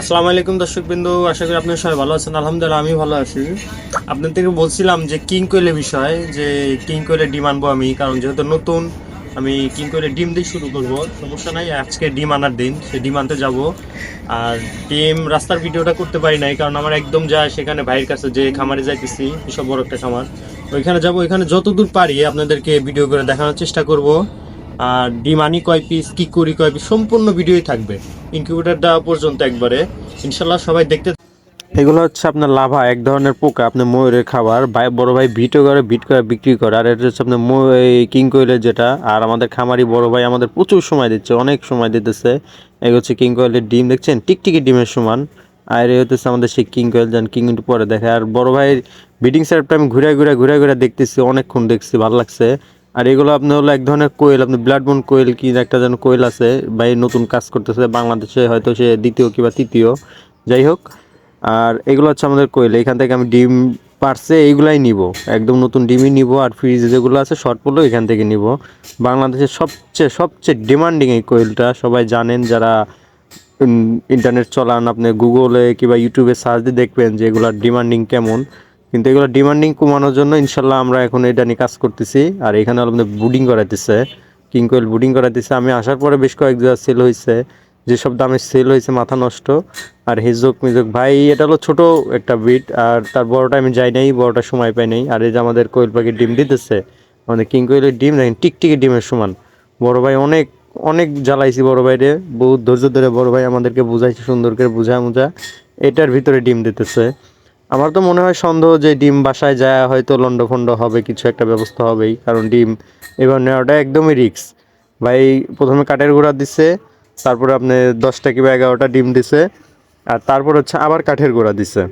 আসসালামু আলাইকুম দর্শক বিন্দু আশা করি আপনারা সবাই ভালো আছেন। আলহামদুলিল্লাহ আমি ভালো আছি। আপনার থেকে বলছিলাম যে কিং কোয়েলের বিষয়, যে কিং কোয়েলের ডিম আনব আমি, কারণ যেহেতু নতুন, আমি কিং কোয়েলের ডিম দিয়ে শুরু করব। সমস্যা নাই, আজকে ডিম আনার দিন, সে ডিম আনতে যাব। আর ডিম রাস্তার ভিডিওটা করতে পারি নাই, কারণ আমার একদম যায় সেখানে ভাইয়ের কাছে, যে খামারে যাইতেছি, বিশাল বড় একটা খামার। ওইখানে যাব, ওইখানে যতদূর পারি আপনাদেরকে ভিডিও করে দেখানোর চেষ্টা করব। আর ডিম আনি কয় পিস কি করি কয় পিস সম্পূর্ণ ভিডিওই থাকবে। ইনকিউবেটার দেওয়া পর্যন্ত একবারে। ইনশাল্লাহ সবাই দেখতে এগুলো হচ্ছে আপনার লাভা, এক ধরনের পোকা আপনার ময়ূরের খাবার। ভাই, বড় ভাই ভিটও করে, ভিট করে, বিক্রি করে। আর এটা হচ্ছে আপনার কিং কোয়েলের যেটা। আর আমাদের খামারি বড় ভাই আমাদের প্রচুর সময় দিচ্ছে, অনেক সময় দিতেছে। এই হচ্ছে কিং কোয়েলের ডিম, দেখছেন? টিকটিকি ডিমের সমান। আর এই হচ্ছে আমাদের সেই কিং কোয়েল যান, কিং পরে দেখে। আর বড় ভাইয়ের ব্রিডিং সেটআপটা আমি ঘুরে ঘুরে ঘুরে ঘুরে দেখতেছি, অনেকক্ষণ দেখছি, ভালো লাগছে। আর এগুলো আপনার হলো এক ধরনের কোয়েল, আপনি ব্লাড বোন কোয়েল কি একটা যেন কোয়েল আছে ভাই নতুন কাজ করতেছে, বাংলাদেশে হয়তো সে দ্বিতীয় কিংবা তৃতীয়। যাই হোক, আর এগুলো হচ্ছে আমাদের কোয়েল, এখান থেকে আমি ডিম পারছে, এইগুলাই নিব। একদম নতুন ডিমই নিব আর ফ্রিজ যেগুলো আছে শর্ট পড়লেও এখান থেকে নিব। বাংলাদেশের সবচেয়ে সবচেয়ে ডিমান্ডিং এই কোয়েলটা, সবাই জানেন যারা ইন্টারনেট চলান, আপনি গুগলে কিংবা ইউটিউবে সার্চ দিয়ে দেখবেন যে এগুলোর ডিমান্ডিং কেমন। কিন্তু এগুলো ডিমান্ডিং কমানোর জন্য ইনশাল্লাহ আমরা এখন এটা নিয়ে কাজ করতেছি। আর এখানে আমাদের বুডিং করাইতেছে। কিং কোয়েল বুডিং করাইতেছে। আমি আসার পরে বেশ কয়েক জায়গা সেল হয়েছে যেসব দামে সেল হয়েছে মাথা নষ্ট। আর হিজক মিজক, ভাই, এটা হলো ছোট একটা বিট আর তার বড়টা আমি যাই নাই বড়টা সময় পাই নাই। আর এই যে আমাদের কোয়েল পাখির ডিম দিতেছে, আমাদের কিং কোয়েলের ডিম, দেখেন টিকটিকি ডিমের সমান। বড় ভাই অনেক অনেক জ্বালাইছি বড় ভাইরে। বহুত ধৈর্য ধরে বড় ভাই আমাদেরকে বুঝাইছে, সুন্দর করে বুঝা মুঝা এটার ভিতরে ডিম দিতেছে। আমার তো মনে হয় সন্দেহ যে ডিম বাসায় যায়, হয়তো লন্ড ফন্ড হবে, কিছু একটা ব্যবস্থা হবেই। কারণ ডিম এবার নেওয়াটা একদমই রিক্স ভাই, প্রথমে কাঠের গুঁড়া দিছে, তারপরে আপনি দশটা কিংবা এগারোটা ডিম দিছে, আর তারপর হচ্ছে আবার কাঠের গুঁড়া দিছে।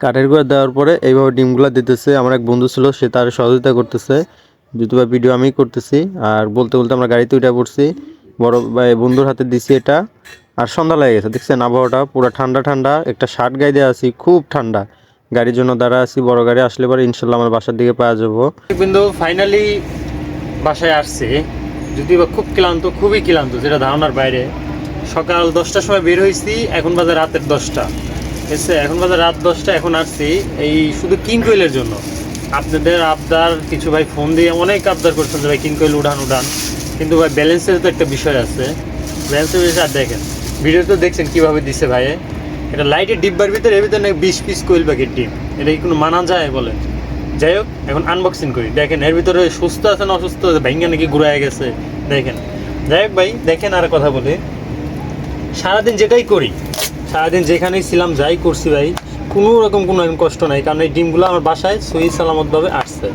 কাঠের গুঁড়া দেওয়ার পরে এইভাবে ডিমগুলো দিতেছে। আমার এক বন্ধু ছিল, সে তার সহযোগিতা করতেছে। যদিও ভিডিও আমি করতেছি, আর বলতে বলতে আমরা গাড়িতে উঠে পড়ছি। বড় ভাই, বন্ধুর হাতে দিছি এটা। আর সন্ধ্যা লেগে গেছে, দেখছেন? আবহাওয়াটা পুরো ঠান্ডা ঠান্ডা। একটা শার্ট গায়ে দিয়ে আছি, খুব ঠান্ডা। গাড়ির জন্য দাঁড়া আছি, বড় গাড়ি আসলে পরে ইনশাল্লাহ আমার বাসার দিকে পাওয়া যাব। কিন্তু ফাইনালি বাসায় আসছে। যদি বা খুব ক্লান্ত, খুবই ক্লান্ত, যেটা ধারণার বাইরে। সকাল দশটার সময় বের হয়েছি, এখন বাজে রাতের দশটা। এসে এখন বাজে রাত দশটা, এখন আসছি এই শুধু কিং কোয়েলের জন্য। আপনাদের আবদার, কিছু ভাই ফোন দিয়ে অনেক আবদার করছেন যে ভাই কিং কোয়েল উড়ান উঠান কিন্তু ভাই ব্যালেন্সের তো একটা বিষয় আছে। ব্যালেন্সের বিষয় আর দেখেন। ভিডিও তো দেখছেন কীভাবে দিছে ভাই এটা লাইটের ডিব্বার ভিতরে, এর ভিতরে নাকি বিশ পিস কোয়েল পাখির ডিম এটা কি কোনো মানা যায় বলে? যাই হোক, এখন আনবক্সিং করি। দেখেন, এর ভিতরে সুস্থ আছে না অসুস্থ আছে ভেঙে নাকি ঘুরায় গেছে। দেখেন। যাই হোক ভাই, দেখেন আর কথা বলে। সারাদিন যেটাই করি, সারাদিন যেখানেই ছিলাম, যাই করছি ভাই, কোনো রকম কোনো রকম কষ্ট নাই, কারণ এই ডিমগুলো আমার বাসায় সহি সালামতভাবে আসছে।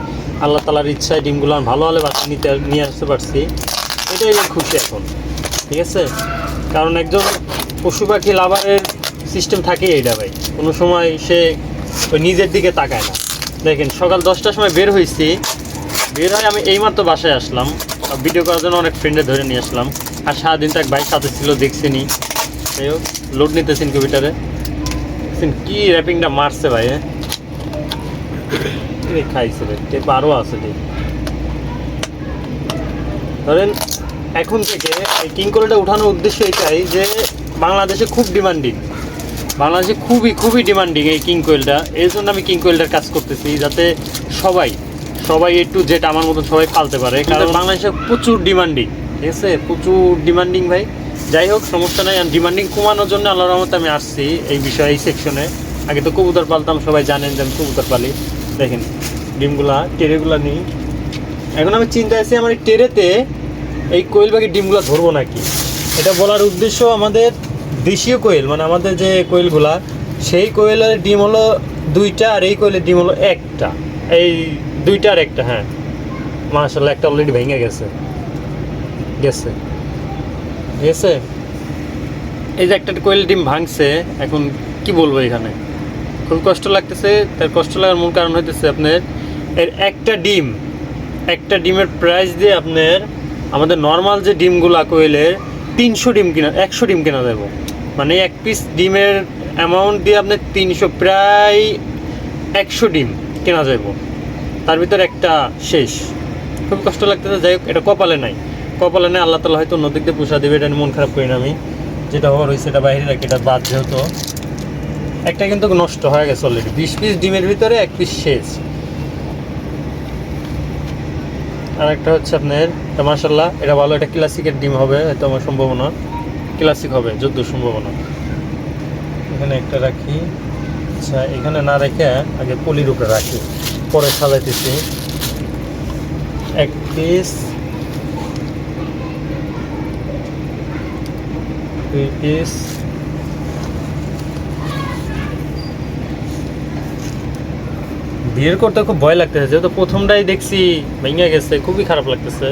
আল্লাহ তালার ইচ্ছায় ডিমগুলো আমার ভালো হলে বাসায় নিতে, নিয়ে আসতে পারছি। এটাই আমি খুশি এখন, ঠিক আছে? কারণ একজন পশু পাখি লাভারের সিস্টেম থাকে এইটা ভাই। কোনো সময় সে ওই নিজের দিকে তাকায় না। দেখেন, সকাল দশটার সময় বের হয়েছি বের হয়ে আমি এইমাত্র বাসায় আসলাম। ভিডিও করার জন্য অনেক ফ্রেন্ডে ধরে নিয়ে আসলাম। আর সারাদিন তো এক বাইক সাথে ছিল, দেখছিনি। যাই হোক লোড নিতেছেন কম্পিউটারে কি র্যাপিংটা মারছে ভাই খাইছে রে টেপ আরও আছে ধরেন এখন থেকে এই কিং কোলেটা উঠানোর উদ্দেশ্য এটাই যে বাংলাদেশে খুব ডিমান্ডিং বাংলাদেশে খুবই খুবই ডিমান্ডিং এই কিং কোয়েলটা। এই জন্য আমি কিং কোয়েলটার কাজ করতেছি যাতে সবাই সবাই একটু যেটা আমার মতন সবাই পালতে পারে। কারণ বাংলাদেশে প্রচুর ডিমান্ডিং ঠিক আছে? প্রচুর ডিমান্ডিং ভাই। যাই হোক সমস্যা নাই। ডিমান্ডিং কমানোর জন্য আল্লাহ রহমত আমি আসছি এই বিষয়ে এই সেকশনে আগে তো কবুতর পালতাম সবাই জানেন যে আমি কবুতর পালি। দেখেন ডিমগুলা টেরেগুলা নিই। এখন আমি চিন্তা আছি আমার এই টেরেতে এই কোয়েল পাখির ডিমগুলো ধরবো নাকি? এটা বলার উদ্দেশ্য আমাদের দেশীয় কোয়েল মানে আমাদের যে কোয়েলগুলা, সেই কোয়েলের ডিম হলো দুইটা আর এই কোয়েলের ডিম হলো একটা। এই দুইটা আর একটা হ্যাঁ। মাশাল্লাহ একটা অলরেডি ভেঙে গেছে। গেছে। গেছে? এই যে একটা কোয়েল ডিম ভাঙছে, এখন কি বলব এখানে? খুব কষ্ট লাগতেছে, তার কষ্ট লাগার মূল কারণ হইতেছে আপনার, এর একটা ডিম, একটা ডিমের প্রাইস দিয়ে আপনার আমাদের নর্মাল যে ডিমগুলো কোয়েলের তিনশো ডিম কিনা, একশো ডিম কেনা দেবো। মানে এক পিস ডিমের অ্যামাউন্ট দিয়ে আপনার তিনশো, প্রায় একশো ডিম কেনা যাব তার ভিতর একটা শেষ। খুব কষ্ট লাগতেছে, যাই হোক, এটা কপালে নাই। কপালে নেই, আল্লাহ তালা হয়তো অন্যদিক দিয়ে পুষা দেবে, এটা মন খারাপ করি না আমি। যেটা হওয়ার হয়েছে, এটা বাইরে রাখি, এটা বাদ যেহেতু। একটা কিন্তু নষ্ট হয়ে গেছে অলরেডি বিশ পিস ডিমের ভিতরে এক পিস শেষ। আর একটা হচ্ছে আপনার, এটা মার্শাল্লাহ এটা ভালো, এটা ক্লাসিকের ডিম হবে, এটা আমার সম্ভাবনা। ক্লাসিক হবে যদ্দ সম্ভাবনা। এখানে একটা রাখি। আচ্ছা এখানে না রেখে আগে পলির উপরে রাখি। পরে সাজাইতেছি। এক পিস দুই পিস বিয়ের করতে খুব ভয় লাগতেছে, যেহেতু প্রথমটাই দেখছি ভেঙে গেছে, খুবই খারাপ লাগতেছে।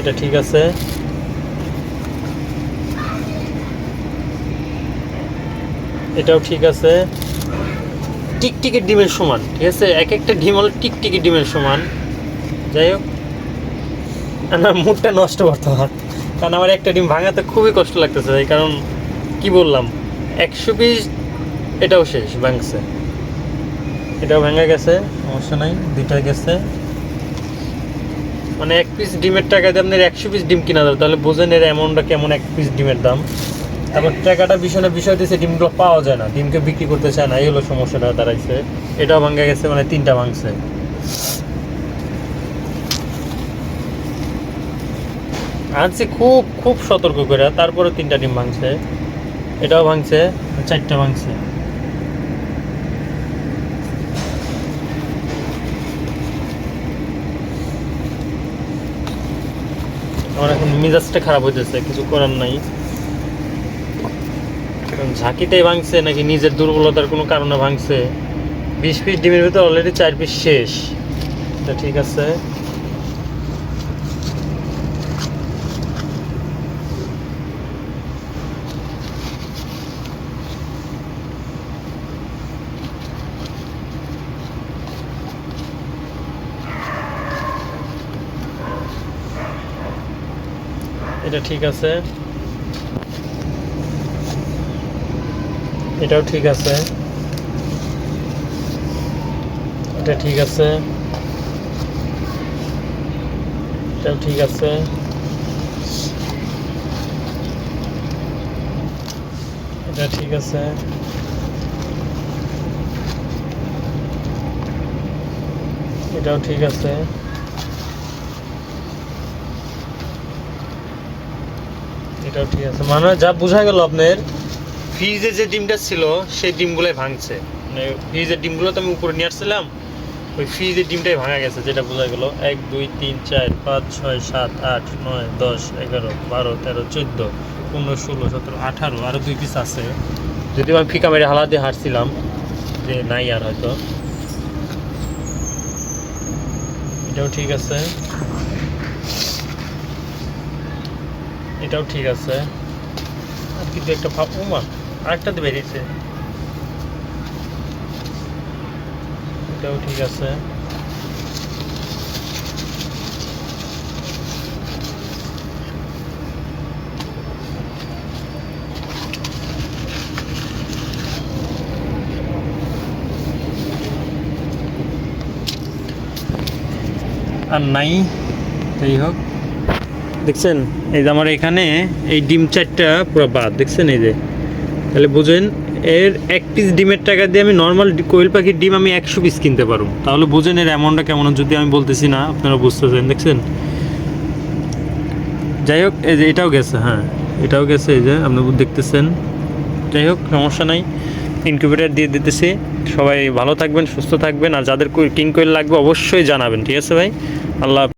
এটা ঠিক আছে। এটাও ঠিক আছে। টিকটিকি ডিমের সমান, ঠিক আছে? এক একটা ডিম হলো টিকটিকি ডিমের সমান। যাই হোক, আমার মুডটা নষ্ট বর্তমান কারণ আমার একটা ডিম ভাঙাতে খুবই কষ্ট লাগতেছে কারণ কি বললাম, একশো পিস এটাও শেষ, ভাঙছে। এটাও ভেঙে গেছে, সমস্যা নাই, দুইটা গেছে। মানে এক পিস ডিমের টাকা দিয়ে আপনার একশো পিস ডিম কিনা যাবে, তাহলে বোঝেন এর অ্যামাউন্টটা কেমন এক পিস ডিমের দাম। তারপর টাকাটা বিষয় বিষয় দিচ্ছে ডিমগুলো পাওয়া যায় না, ডিমকে বিক্রি করতে চায় না, এই হলো সমস্যাটা দাঁড়াইছে। এটাও ভাঙে গেছে মানে তিনটা ভাঙছে। আনছি খুব খুব সতর্ক করে তারপরে তিনটা ডিম ভাঙছে। এটাও ভাঙছে, চারটা ভাঙছে। আমার এখন মেজাজটা খারাপ হইতেছে, কিছু করার নাই। ঝাঁকিতে ভাঙছে, নাকি নিজের দুর্বলতার কোনো কারণে ভাঙছে। বিশ পিস ডিমের ভিতরে অলরেডি চার পিস শেষ। তা ঠিক আছে। এটা ঠিক আছে। এটাও ঠিক আছে। এটা ঠিক আছে। এটাও ঠিক আছে। এটা ঠিক আছে। এটাও ঠিক আছে। এটাও ঠিক আছে। মানে যা বোঝা গেল আপনার, ফ্রিজে যে ডিমটা ছিল, সেই ডিমগুলোই ভাঙছে। মানে ফ্রিজের ডিমগুলো তো আমি উপরে নিয়ে আসছিলাম, ওই ফ্রিজের ডিমটাই ভাঙা গেছে, যেটা বোঝা গেল এক, দুই, তিন, চার, পাঁচ, ছয়, সাত, আট, নয়, দশ, এগারো, বারো, তেরো, চোদ্দ, পনেরো, ষোলো, সতেরো, আঠারো আরও দুই পিস আছে। যদিও আমি ফিকা মেরে হালা দিয়ে হারছিলাম, যে নাই আর হয়তো। এটাও ঠিক আছে। এটাও ঠিক আছে। আর কিন্তু একটা ভাব উমা আরেকটা বেরিয়েছে। এটাও ঠিক আছে। আর নাই, যাই হোক। দেখছেন? এই যে আমার এখানে এই ডিম চারটা পুরো বাদ, দেখছেন এই যে? তাহলে বুঝেন, এর এক পিস ডিমের টাকা দিয়ে আমি নর্মাল কোয়েল পাখির ডিম আমি একশো পিস কিনতে পারব। তাহলে বুঝেন এর অ্যামাউন্টটা কেমন যদি আমি বলতেছি না, আপনারা বুঝতেছেন দেখছেন? যাই হোক, এই যে এটাও গেছে হ্যাঁ এটাও গেছে, এই যে আপনি দেখতেছেন। যাই হোক, সমস্যা নাই ইনকিউবেটার দিয়ে দিতেছি। সবাই ভালো থাকবেন, সুস্থ থাকবেন, আর যাদের কিং কোয়েল লাগবে অবশ্যই জানাবেন, ঠিক আছে ভাই? আল্লাহ।